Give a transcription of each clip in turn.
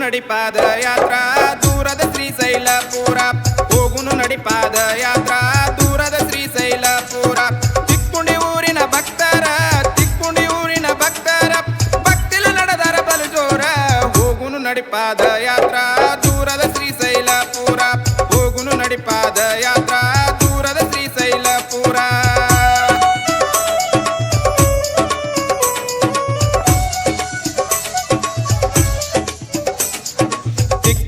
ನಡಿಪಾದ ಯಾತ್ರಾ ದೂರದ ಶ್ರೀಶೈಲಪುರ. ಹೋಗುನು ನಡಿಪಾದ ಯಾತ್ರಾ ದೂರದ ಶ್ರೀಶೈಲಪುರ. ತಿಕ್ಕುಂಡಿ ಊರಿನ ಭಕ್ತರ ತಿಕ್ಕುಂಡಿ ಊರಿನ ಭಕ್ತರ. ಭಕ್ತಿಲ ನಡೆದರ ಬಲು ಜೋರ, ಹೋಗುನು ನಡಿಪಾದ ಯಾತ್ರಾ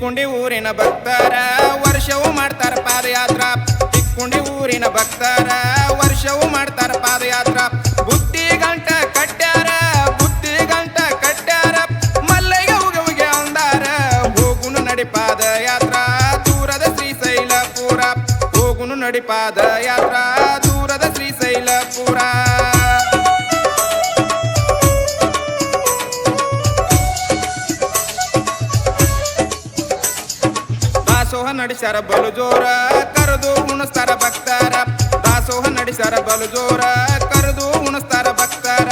ತಿಕ್ಕುಂಡಿ ಊರಿನ ಭಕ್ತರ ವರ್ಷವೂ ಮಾಡ್ತಾರ ಪಾದಯಾತ್ರ. ಚಿಕ್ಕೊಂಡಿ ಊರಿನ ಭಕ್ತರ ವರ್ಷವೂ ಮಾಡ್ತಾರ ಪಾದಯಾತ್ರ. ಬುತ್ತಿ ಗಂಟ ಕಟ್ಟ್ಯಾರ ಬುತ್ತಿ ಗಂಟ ಕಟ್ಟ್ಯಾರ ಹೋಗಿ ಹೋಗಿ ಅಂದಾರ, ಹೋಗುನು ನಡಿ ಪಾದಯಾತ್ರ. ದೂರದ ಶ್ರೀಶೈಲಪುರ, ಹೋಗುನು ನಡಿ ಪಾದಯಾತ್ರ. ದೂರದ ಶ್ರೀಶೈಲಪುರ. ನಡೆಸ್ಯಾರ ಬಲು ಜೋರ, ಕರೆದು ಉಣಿಸ್ತಾರ ಭಕ್ತಾರ. ದಾಸೋಹ ನಡೆಸ್ಯಾರ ಬಲು ಜೋರ, ಕರೆದು ಉಣಿಸ್ತಾರ ಭಕ್ತಾರ.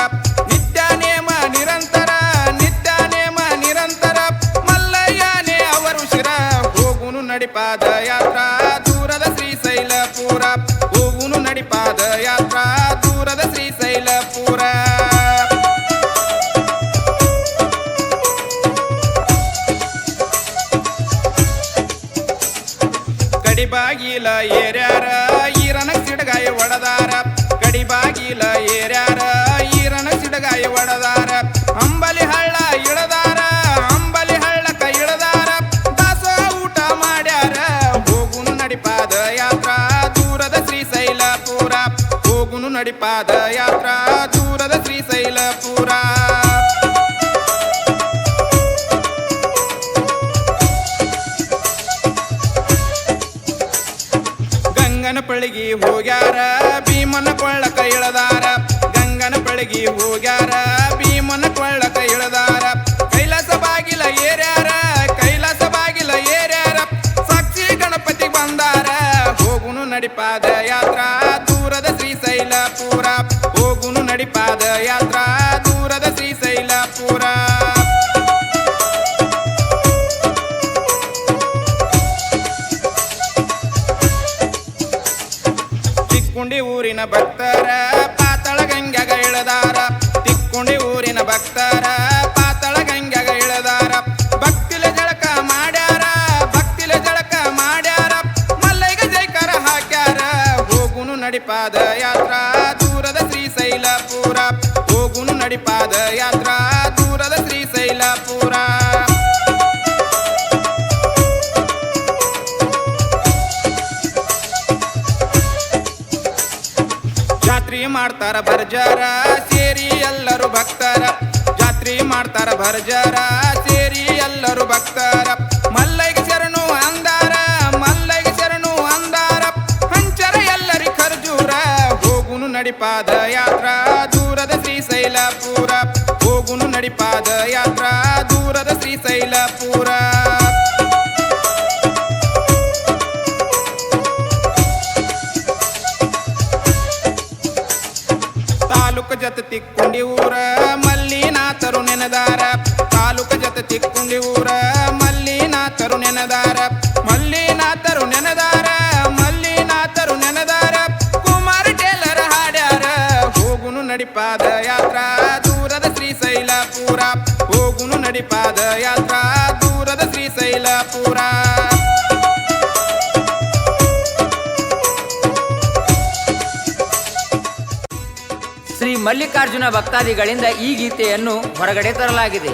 ನಿತ್ಯ ನೇಮ ನಿರಂತರ ನಿತ್ಯ ನೇಮ ನಿರಂತರ. ಮಲ್ಲಯ್ಯನೇ ಅವರು ಶಿರ, ಹೋಗುನು ನಡಿಪಾದ ಯಾತ್ರಾ, ದೂರದ ಶ್ರೀಶೈಲಪುರ. ಹೋಗುನು ನಡಿಪಾದ ಯಾತ್ರಾ, ದೂರದ ಶ್ರೀಶೈಲಪುರ. ಕಡಿಬಾಗಿಲ ಏರ್ಯಾರ, ಈರನ ಸಿಡಗಾಯ ಒಡದಾರ. ಕಡಿಬಾಗಿಲ ಏರ್ಯಾರ, ಈರನ ಸಿಡಗಾಯ ಒಡದಾರ. ಅಂಬಲಿ ಹಳ್ಳ ಇಳದಾರ, ಅಂಬಲಿ ಹಳ್ಳಕ ಇಳದಾರ. ದಾಸ ಊಟ ಮಾಡ್ಯಾರ, ಹೋಗುನು ನಡಿಪಾದ ಯಾತ್ರಾ, ದೂರದ ಶ್ರೀಶೈಲಪುರ. ಹೋಗುನು ನಡಿಪಾದ ಯಾತ್ರಾ, ದೂರದ ಶ್ರೀಶೈಲಪುರ ಹೋಗ್ಯಾರ, ಭೀಮನ ಕೊಳ್ಳಕ ಇಳದಾರ. ಗಂಗನ ಬೆಳಗಿ ಹೋಗ್ಯಾರ, ಭೀಮನ ಕೊಳ್ಳಕ ಇಳದಾರ. ಕೈಲಾಸ ಬಾಗಿಲ ಏರ್ಯಾರ, ಕೈಲಾಸ ಬಾಗಿಲ ಏರ್ಯಾರ. ಸಾಕ್ಷಿ ಗಣಪತಿ ಬಂದಾರ, ಹೋಗುನು ನಡಿಪಾದ ಯಾತ್ರಾ. ದೂರದ ಶ್ರೀಶೈಲಪುರ, ಹೋಗುನು ನಡಿಪಾದ ಯಾತ್ರಾ. ಊರಿನ ಭಕ್ತರ, ಪಾತಳ ಗಂಗ್ಯಾಗ ಇಳದಾರ. ತಿಕ್ಕುಂಡಿ ಊರಿನ ಭಕ್ತರ, ಪಾತಳ ಗಂಗ್ಯಾಗ ಇಳದಾರ. ಭಕ್ತಿಲ ಜಳಕ ಮಾಡ್ಯಾರ, ಭಕ್ತಿಲ ಜಳಕ ಮಾಡ್ಯಾರ. ಮಲ್ಲೈಗ ಜೈಕಾರ ಹಾಕ್ಯಾರ. ಹೋಗುನು ನಡಿಪಾದ ಯಾತ್ರಾ, ದೂರದ ಶ್ರೀ ಶ್ರೀಶೈಲಪುರ ಹೋಗುನು ನಡಿಪಾದ ಯಾತ್ರಾ. ಜಾತ್ರಿ ಮಾಡ್ತಾರ ಭರ್ಜಾರ, ಸೇರಿ ಎಲ್ಲರೂ ಭಕ್ತಾರ. ಜಾತ್ರಿ ಮಾಡ್ತಾರ ಭರ್ಜಾರ, ಸೇರಿ ಎಲ್ಲರೂ ಭಕ್ತಾರ. ಮಲ್ಲೈಗೆ ಶರಣು ಅಂದಾರ ಮಲ್ಲೈಗೆ ಶರಣು ಅಂದಾರ. ಹಂಚರ ಎಲ್ಲರಿ ಖರ್ಜೂರ, ಹೋಗುನು ನಡಿಪಾದ ಯಾತ್ರಾ. ದೂರದ ಶ್ರೀಶೈಲಪುರ, ಹೋಗುನು ನಡಿಪಾದ ಯಾತ್ರಾ. ದೂರದ ಶ್ರೀಶೈಲಪುರ. ತಾಲೂಕು ಜತ ತಿಕ್ಕುಂಡಿ ಊರ ಮಲ್ಲಿನಾಥರು ನೆನೆದಾರ. ತಾಲೂಕು ಜತ ತಿಕ್ಕುಂಡಿ ಊರ ಮಲ್ಲಿನಾಥರು ನೆನೆದಾರ. ಮಲ್ಲಿಕಾರ್ಜುನ ಭಕ್ತಾದಿಗಳಿಂದ ಈ ಗೀತೆಯನ್ನು ಹೊರಗಡೆ ತರಲಾಗಿದೆ.